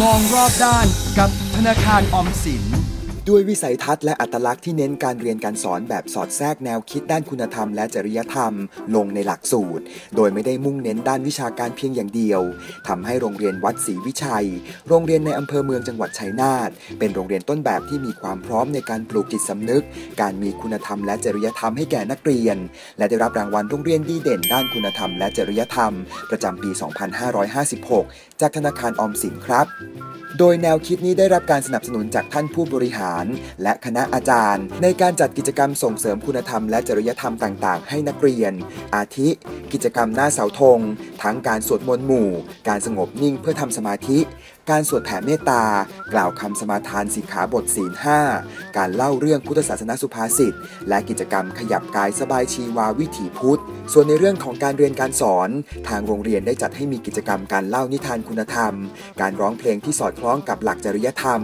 มองรอบด้านกับธนาคารออมสิน ด้วยวิสัยทัศน์และอัตลักษณ์ที่เน้นการเรียนการสอนแบบสอดแทรกแนวคิดด้านคุณธรรมและจริยธรรม ลงในหลักสูตร โดยไม่ได้มุ่งเน้นด้านวิชาการเพียงอย่างเดียวทำให้โรงเรียนวัดศรีวิชัย โรงเรียนในอำเภอเมืองจังหวัดชัยนาทเป็นโรงเรียนต้นแบบที่มีความพร้อมในการปลูกจิตสำนึก การมีคุณธรรมและจริยธรรมให้แก่นักเรียน และได้รับรางวัลโรงเรียนดีเด่น ด้านคุณธรรมและจริยธรรม ประจำปี 2556 จากธนาคารออมสินครับ โดยแนวคิดนี้ได้รับการสนับสนุนจากท่านผู้บริหาร และคณะอาจารย์ ในการจัดกิจกรรมส่งเสริมคุณธรรมและจริยธรรมต่าง ๆ ให้นักเรียน อาทิ กิจกรรมหน้าเสาธง ทั้งการสวดมนต์หมู่ การสงบนิ่งเพื่อทำสมาธิการสวดแผ่เมตตา กล่าวคำสมาทานสิกขาบทศีลห้าการเล่าเรื่องพุทธศาสนาสุภาษิต และกิจกรรมขยับกายสบายชีวาวิถีพุทธ ส่วนในเรื่องของการเรียนการสอน ทางโรงเรียนได้จัดให้มีกิจกรรมการเล่านิทานคุณธรรม การร้องเพลงที่สอดคล้องกับหลักจริยธรรม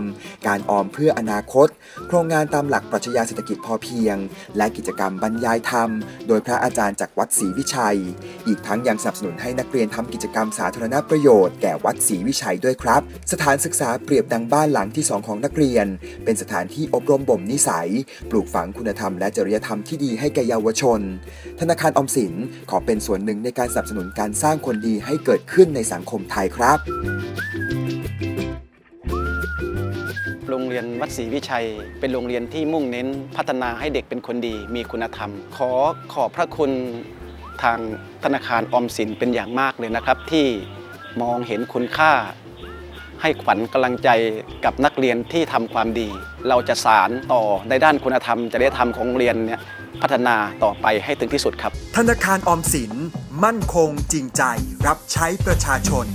การออมเพื่ออนาคต โครงงานตามหลักปรัชญาเศรษฐกิจพอเพียง และกิจกรรมบรรยายธรรม โดยพระอาจารย์จากวัดศรีวิชัย อีกทั้งยังสนับสนุนให้นักเรียนทำกิจกรรมสาธารณประโยชน์แก่วัดศรีวิชัยด้วยครับสถานศึกษาเปรียบดังบ้านหลังที่สองของนักเรียน เป็นสถานที่อบรมบ่มนิสัย ปลูกฝังคุณธรรมและจริยธรรมที่ดีให้แก่เยาวชน ธนาคารอมสินขอเป็นส่วนหนึ่งในการสนับสนุนการสร้างคนดีให้เกิดขึ้นในสังคมไทยครับ โรงเรียนวัดศรีวิชัย เป็นโรงเรียนที่มุ่งเน้นพัฒนาให้เด็กเป็นคนดีมีคุณธรรม ขอขอบพระคุณทางธนาคารออมสินเป็นอย่างมากเลยนะครับ ที่มองเห็นคุณค่า ให้ขวัญกำลังใจกับนักเรียนที่ทำความดี เราจะสารต่อในด้านคุณธรรมจริยธรรมของเรียนเนี่ยพัฒนาต่อไปให้ถึงที่สุดครับ ธนาคารออมสินมั่นคงจริงใจรับใช้ประชาชน